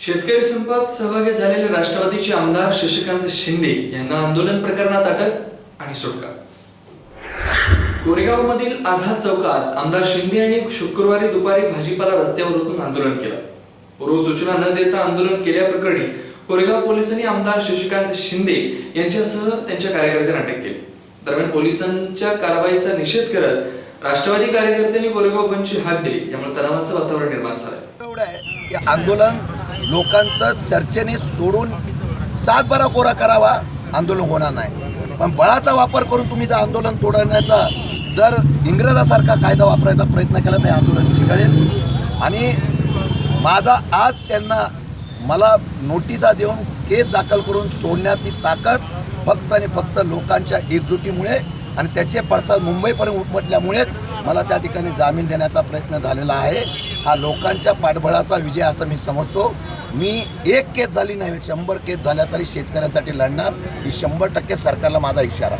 शेतकरी संपात सहभागी झालेले राष्ट्रवादीचे आमदार शशिकांत शिंदे यांना आंदोलन प्रकरणात अटक आणि सुटका. कोरेगाव मधील आझाद चौकात आमदार शिंदे यांनी शुक्रवारी दुपारी भाजीपाला रस्त्यावर उतरून आंदोलन केलं. पूर्व सूचना न देता आंदोलन केल्याप्रकरणी कोरेगाव पोलिसांनी आमदार शशिकांत शिंदे यांच्यासह त्यांच्या कार्यकर्त्यांना अटक केली. दरम्यान पोलिसांच्या कारवाईचा निषेध करत राष्ट्रवादी कार्यकर्त्यांनी कोरेगाव बंदची हात दिली. त्यामुळे तणावाचं वातावरण निर्माण झालं आंदोलन लोकांचं चर्चेने सोडून सातबारा कोरा करावा आंदोलन होणार नाही. पण बळाचा वापर करून तुम्ही जर आंदोलन तोडण्याचा जर इंग्रजासारखा कायदा वापरायचा प्रयत्न केला तर आंदोलन चिघळेल. आणि माझा आज त्यांना मला नोटिसा देऊन केस दाखल करून सोडण्याची ताकद फक्त आणि फक्त लोकांच्या एकजुटीमुळे आणि त्याचे पडसाद मुंबईपर्यंत उमटल्यामुळेच मला त्या ठिकाणी जामीन देण्याचा प्रयत्न झालेला आहे. हा लोकांच्या पाठबळाचा विजय असं मी समजतो. मी एक केस झाली नाही शंभर केस झाल्या तरी शेतकऱ्यांसाठी लढणार. ही शंभर टक्के सरकारला माझा इशारा.